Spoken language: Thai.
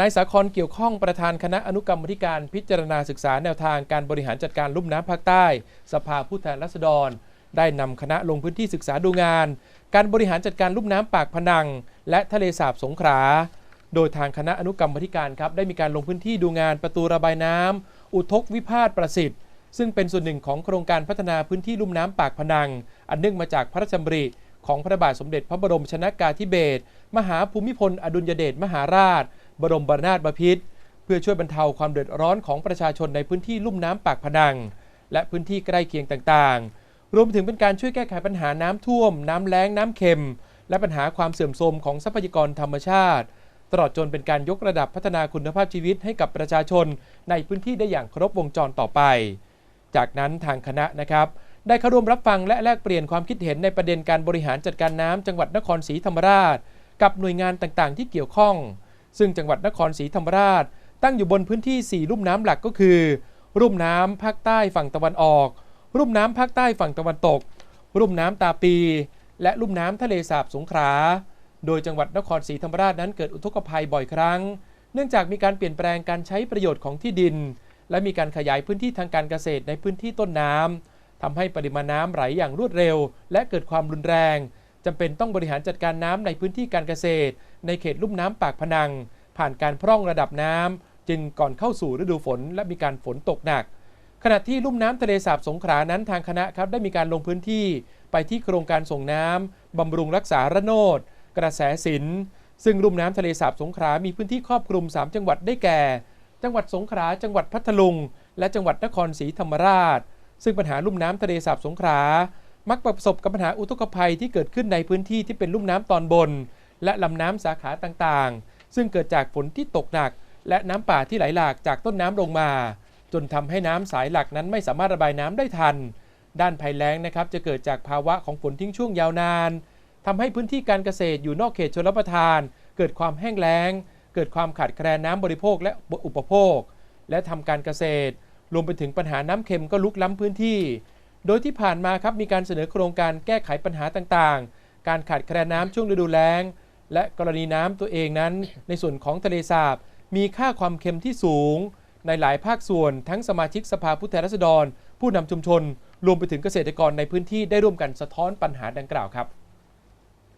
นายสาครเกี่ยวข้องประธานคณะอนุกรรมธิการพิจารณาศึกษาแนวทางการบริหารจัดการลุ่มน้ำภาคใต้ สภาผู้แทนราษฎร ได้นำคณะลงพื้นที่ศึกษาดูงาน การบริหารจัดการลุ่มน้ำปากพนัง และทะเลสาบสงขลาโดยทางคณะอนุกรรมธิการครับได้มีการลงพื้นที่ดูงานประตูระบายน้ำอุทกวิพาทประสิทธิ์ ซึ่งเป็นส่วนหนึ่งของโครงการพัฒนาพื้นที่ลุ่มน้ำปากพนัง อันเนื่องมาจากพระราชดำริ ของพระบาทสมเด็จพระบรมชนากาธิเบศรมหาภูมิพลอดุลยเดชมหาราช บรมบรนาถบพิตรเพื่อช่วยบรรเทาความเดือดร้อนของประชาชนในพื้นที่ลุ่มน้ำปากพนัง และพื้นที่ใกล้เคียงต่างๆ รวมถึงเป็นการช่วยแก้ไขปัญหาน้ำท่วม น้ำแล้ง น้ำเค็ม และปัญหาความเสื่อมโทรมของทรัพยากรธรรมชาติ ตลอดจนเป็นการยกระดับพัฒนาคุณภาพชีวิตให้กับประชาชนในพื้นที่ได้อย่างครบวงจรต่อไป จากนั้นทางคณะนะครับ ได้เข้าร่วมรับฟังและแลกเปลี่ยนความคิดเห็นในประเด็นการบริหารจัดการน้ำจังหวัดนครศรีธรรมราช กับหน่วยงานต่างๆ ที่เกี่ยวข้อง ซึ่งจังหวัดนครศรีธรรมราช ตั้งอยู่บนพื้นที่4ลุ่มน้ำหลักก็คือ รุ่มน้ำภาคใต้ฝั่งตะวันออก รุ่มน้ำภาคใต้ฝั่งตะวันตก รุ่มน้ำตาปี และลุ่มน้ำทะเลสาบสงขลาโดยจังหวัดนครศรีธรรมราชนั้นเกิดอุทกภัยบ่อยครั้ง เนื่องจากมีการเปลี่ยนแปลงการใช้ประโยชน์ของที่ดิน และมีการขยายพื้นที่ทางการเกษตรในพื้นที่ต้นน้ำ ทำให้ปริมาณน้ำไหลอย่างรวดเร็ว และเกิดความรุนแรงจำเป็นต้องบริหารจัดการน้ำในพื้นที่การเกษตร ในเขตลุ่มน้ำปากพนัง ผ่านการพร่องระดับน้ำจึงก่อนเข้าสู่ฤดูฝน และมีการฝนตกหนัก ขณะที่ลุ่มน้ำทะเลสาบสงขลานั้นทางคณะครับได้มีการลงพื้นที่ ไปที่โครงการส่งน้ำบำรุงรักษาระโนดกระแสสินซึ่งลุ่มน้ำทะเลสาบสงขลามีพื้นที่ครอบคลุม 3 จังหวัดได้แก่ จังหวัดสงขลาจังหวัดพัทลุง และจังหวัดนครศรีธรรมราช ซึ่งปัญหาลุ่มน้ำทะเลสาบสงขลามักประสบกับปัญหาอุทกภัยที่เกิดขึ้นในพื้นที่ที่เป็นลุ่มน้ำตอนบน และลำน้ำสาขาต่างๆ ซึ่งเกิดจากฝนที่ตกหนัก และน้ำป่าที่ไหลหลากจากต้นน้ำลงมา จนทำให้น้ำสายหลักนั้นไม่สามารถระบายน้ำได้ทัน ด้านภัยแล้งนะครับจะเกิดจากภาวะของฝนทิ้งช่วงยาวนานทำให้พื้นที่การเกษตรอยู่นอกเขตชลประทาน เกิดความแห้งแล้ง เกิดความขาดแคลนน้ำบริโภคและอุปโภค และทำการเกษตร รวมไปถึงปัญหาน้ำเค็มก็ลุกล้ำพื้นที่ โดยที่ผ่านมาครับมีการเสนอโครงการแก้ไขปัญหาต่างๆ การขาดแคลนน้ำช่วงฤดูแล้ง และกรณีน้ำตัวเองนั้น ในส่วนของทะเลสาบ มีค่าความเค็มที่สูง ในหลายภาคส่วน ทั้งสมาชิกสภาผู้แทนราษฎร ผู้นำชุมชน รวมไปถึงเกษตรกรในพื้นที่ได้ร่วมกันสะท้อนปัญหาดังกล่าวครับ